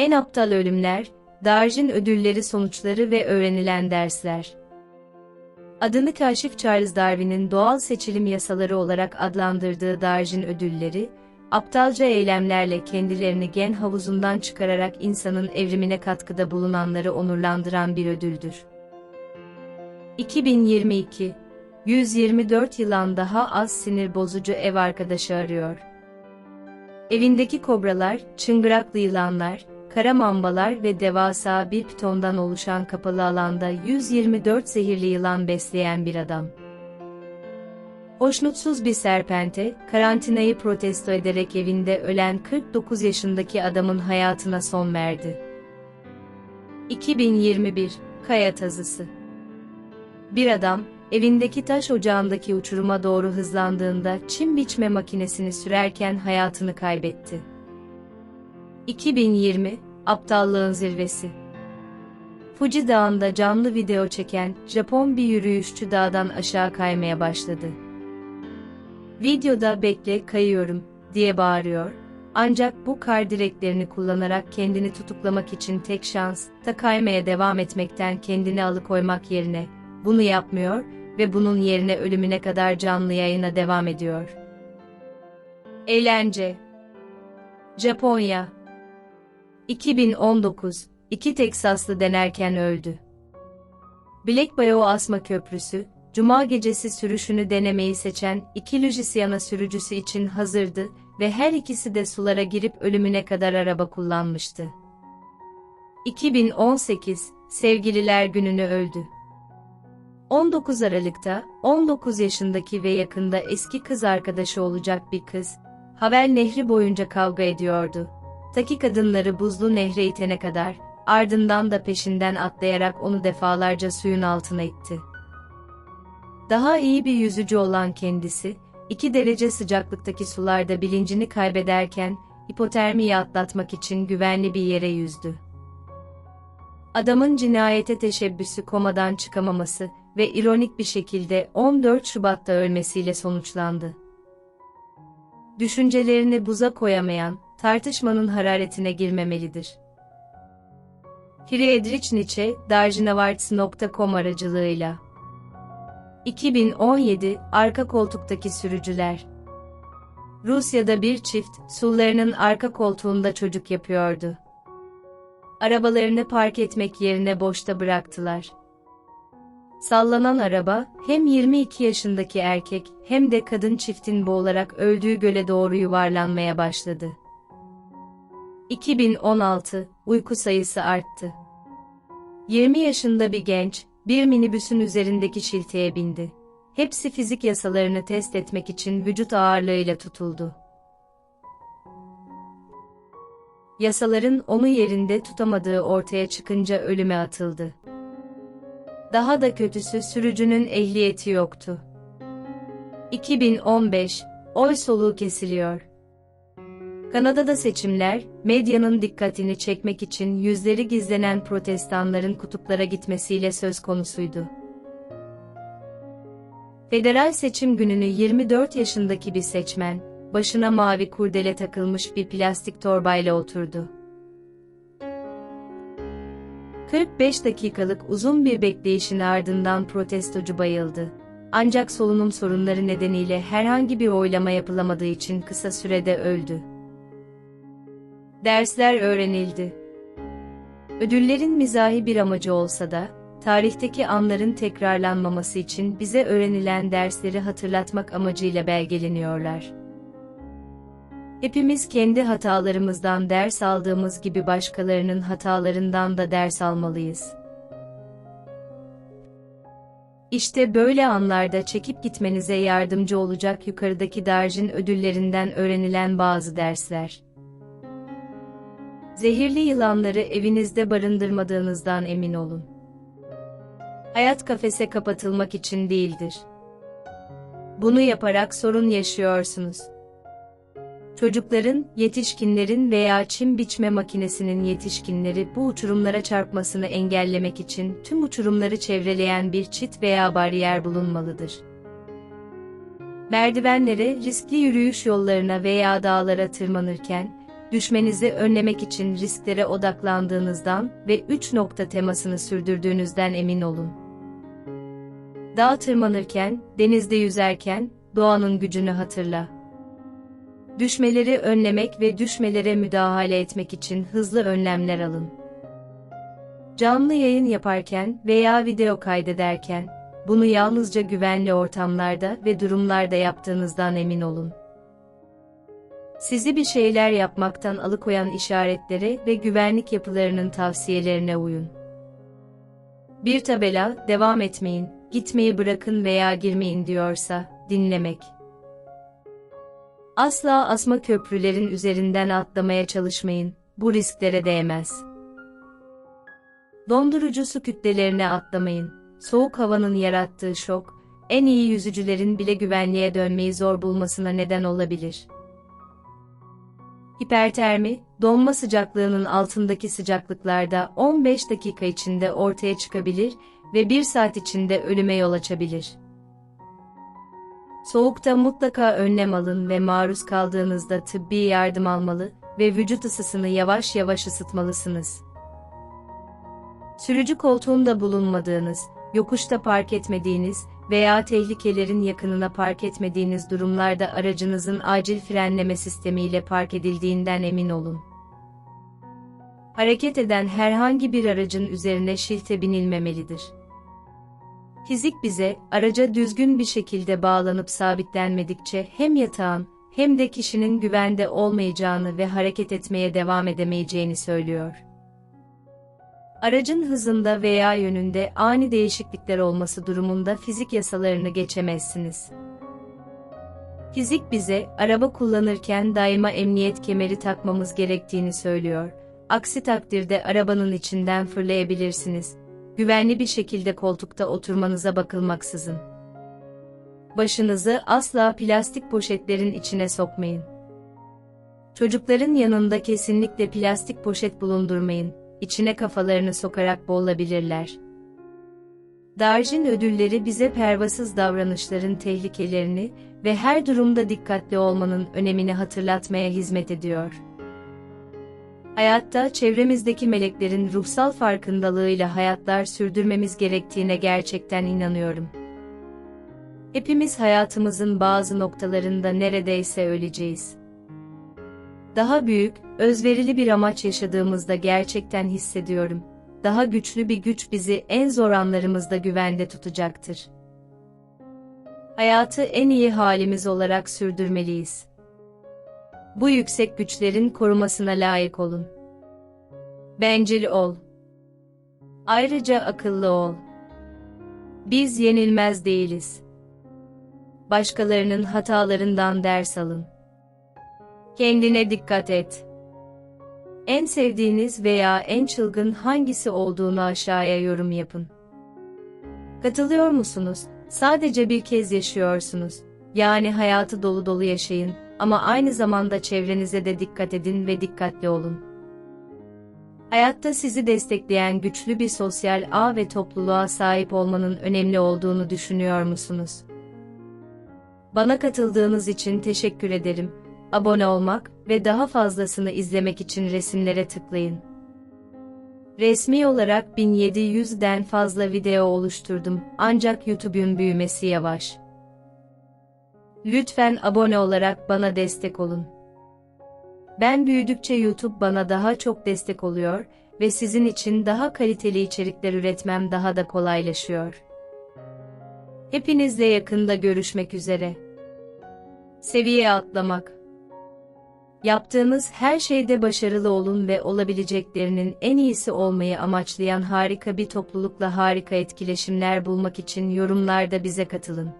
En aptal ölümler, Darwin ödülleri sonuçları ve öğrenilen dersler. Adını kaşif Charles Darwin'in doğal seçilim yasaları olarak adlandırdığı Darwin ödülleri, aptalca eylemlerle kendilerini gen havuzundan çıkararak insanın evrimine katkıda bulunanları onurlandıran bir ödüldür. 2022 124 yılan daha az sinir bozucu ev arkadaşı arıyor. Evindeki kobralar, çıngıraklı yılanlar, kara mambalar ve devasa bir pitondan oluşan kapalı alanda 124 zehirli yılan besleyen bir adam. Hoşnutsuz bir serpente, karantinayı protesto ederek evinde ölen 49 yaşındaki adamın hayatına son verdi. 2021 Kaya Tazısı Bir adam, evindeki taş ocağındaki uçuruma doğru hızlandığında çim biçme makinesini sürerken hayatını kaybetti. 2020 Aptallığın Zirvesi Fuji Dağı'nda canlı video çeken Japon bir yürüyüşçü dağdan aşağı kaymaya başladı. Videoda bekle kayıyorum diye bağırıyor. Ancak bu kar direklerini kullanarak kendini tutuklamak için tek şans, ta kaymaya devam etmekten kendini alıkoymak yerine, bunu yapmıyor ve bunun yerine ölümüne kadar canlı yayına devam ediyor. Eğlence Japonya 2019, iki Teksaslı denerken öldü. Black Bayou Asma Köprüsü, Cuma gecesi sürüşünü denemeyi seçen iki Louisiana sürücüsü için hazırdı ve her ikisi de sulara girip ölümüne kadar araba kullanmıştı. 2018, Sevgililer Günü'nü öldü. 19 Aralık'ta, 19 yaşındaki ve yakında eski kız arkadaşı olacak bir kız, Havel Nehri boyunca kavga ediyordu. Taki kadınları buzlu nehre itene kadar, ardından da peşinden atlayarak onu defalarca suyun altına itti. Daha iyi bir yüzücü olan kendisi, 2 derece sıcaklıktaki sularda bilincini kaybederken, hipotermiyi atlatmak için güvenli bir yere yüzdü. Adamın cinayete teşebbüsü komadan çıkamaması ve ironik bir şekilde 14 Şubat'ta ölmesiyle sonuçlandı. Düşüncelerini buza koyamayan, tartışmanın hararetine girmemelidir. Friedrich Nietzsche, Darjinavarts.com aracılığıyla 2017 Arka koltuktaki sürücüler Rusya'da bir çift, sullarının arka koltuğunda çocuk yapıyordu. Arabalarını park etmek yerine boşta bıraktılar. Sallanan araba, hem 22 yaşındaki erkek hem de kadın çiftin boğularak öldüğü göle doğru yuvarlanmaya başladı. 2016, uyku sayısı arttı. 20 yaşında bir genç, bir minibüsün üzerindeki şilteye bindi. Hepsi fizik yasalarını test etmek için vücut ağırlığıyla tutuldu. Yasaların onu yerinde tutamadığı ortaya çıkınca ölüme atıldı. Daha da kötüsü sürücünün ehliyeti yoktu. 2015, oy soluğu kesiliyor. Kanada'da seçimler, medyanın dikkatini çekmek için yüzleri gizlenen protestanların kutuplara gitmesiyle söz konusuydu. Federal seçim gününü 24 yaşındaki bir seçmen, başına mavi kurdele takılmış bir plastik torbayla oturdu. 45 dakikalık uzun bir bekleyişin ardından protestocu bayıldı. Ancak solunum sorunları nedeniyle herhangi bir oylama yapılamadığı için kısa sürede öldü. Dersler öğrenildi. Ödüllerin mizahi bir amacı olsa da, tarihteki anların tekrarlanmaması için bize öğrenilen dersleri hatırlatmak amacıyla belgeleniyorlar. Hepimiz kendi hatalarımızdan ders aldığımız gibi başkalarının hatalarından da ders almalıyız. İşte böyle anlarda çekip gitmenize yardımcı olacak yukarıdaki Darjin ödüllerinden öğrenilen bazı dersler. Zehirli yılanları evinizde barındırmadığınızdan emin olun. Hayat kafese kapatılmak için değildir. Bunu yaparak sorun yaşıyorsunuz. Çocukların, yetişkinlerin veya çim biçme makinesinin yetişkinleri bu uçurumlara çarpmasını engellemek için tüm uçurumları çevreleyen bir çit veya bariyer bulunmalıdır. Merdivenlere, riskli yürüyüş yollarına veya dağlara tırmanırken, düşmenizi önlemek için risklere odaklandığınızdan ve 3 nokta temasını sürdürdüğünüzden emin olun. Dağ tırmanırken, denizde yüzerken, doğanın gücünü hatırla. Düşmeleri önlemek ve düşmelere müdahale etmek için hızlı önlemler alın. Canlı yayın yaparken veya video kaydederken, bunu yalnızca güvenli ortamlarda ve durumlarda yaptığınızdan emin olun. Sizi bir şeyler yapmaktan alıkoyan işaretlere ve güvenlik yapılarının tavsiyelerine uyun. Bir tabela, devam etmeyin, gitmeyi bırakın veya girmeyin diyorsa, dinlemek. Asla asma köprülerin üzerinden atlamaya çalışmayın, bu risklere değmez. Dondurucu su kütlelerine atlamayın, soğuk havanın yarattığı şok, en iyi yüzücülerin bile güvenliğe dönmeyi zor bulmasına neden olabilir. Hipertermi, donma sıcaklığının altındaki sıcaklıklarda 15 dakika içinde ortaya çıkabilir ve 1 saat içinde ölüme yol açabilir. Soğukta mutlaka önlem alın ve maruz kaldığınızda tıbbi yardım almalı ve vücut ısısını yavaş yavaş ısıtmalısınız. Sürücü koltuğunda bulunmadığınız, yokuşta park etmediğiniz veya tehlikelerin yakınına park etmediğiniz durumlarda aracınızın acil frenleme sistemiyle park edildiğinden emin olun. Hareket eden herhangi bir aracın üzerine şilte binilmemelidir. Fizik bize, araca düzgün bir şekilde bağlanıp sabitlenmedikçe hem yatağın, hem de kişinin güvende olmayacağını ve hareket etmeye devam edemeyeceğini söylüyor. Aracın hızında veya yönünde ani değişiklikler olması durumunda fizik yasalarını geçemezsiniz. Fizik bize, araba kullanırken daima emniyet kemeri takmamız gerektiğini söylüyor. Aksi takdirde arabanın içinden fırlayabilirsiniz. Güvenli bir şekilde koltukta oturmanıza bakılmaksızın. Başınızı asla plastik poşetlerin içine sokmayın. Çocukların yanında kesinlikle plastik poşet bulundurmayın içine kafalarını sokarak boğulabilirler. Darjin ödülleri bize pervasız davranışların tehlikelerini ve her durumda dikkatli olmanın önemini hatırlatmaya hizmet ediyor. Hayatta çevremizdeki meleklerin ruhsal farkındalığıyla hayatlar sürdürmemiz gerektiğine gerçekten inanıyorum. Hepimiz hayatımızın bazı noktalarında neredeyse öleceğiz daha büyük, özverili bir amaç yaşadığımızda gerçekten hissediyorum. Daha güçlü bir güç bizi en zor anlarımızda güvende tutacaktır. Hayatı en iyi halimiz olarak sürdürmeliyiz. Bu yüksek güçlerin korumasına layık olun. Bencil ol. Ayrıca akıllı ol. Biz yenilmez değiliz. Başkalarının hatalarından ders alın. Kendine dikkat et. En sevdiğiniz veya en çılgın hangisi olduğunu aşağıya yorum yapın. Katılıyor musunuz? Sadece bir kez yaşıyorsunuz. Yani hayatı dolu dolu yaşayın ama aynı zamanda çevrenize de dikkat edin ve dikkatli olun. Hayatta sizi destekleyen güçlü bir sosyal ağ ve topluluğa sahip olmanın önemli olduğunu düşünüyor musunuz? Bana katıldığınız için teşekkür ederim abone olmak ve daha fazlasını izlemek için resimlere tıklayın. Resmi olarak 1700'den fazla video oluşturdum ancak YouTube'un büyümesi yavaş. Lütfen abone olarak bana destek olun. Ben büyüdükçe YouTube bana daha çok destek oluyor ve sizin için daha kaliteli içerikler üretmem daha da kolaylaşıyor. Hepinizle yakında görüşmek üzere. Seviye atlamak Yaptığınız her şeyde başarılı olun ve olabileceklerinin en iyisi olmayı amaçlayan harika bir toplulukla harika etkileşimler bulmak için yorumlarda bize katılın.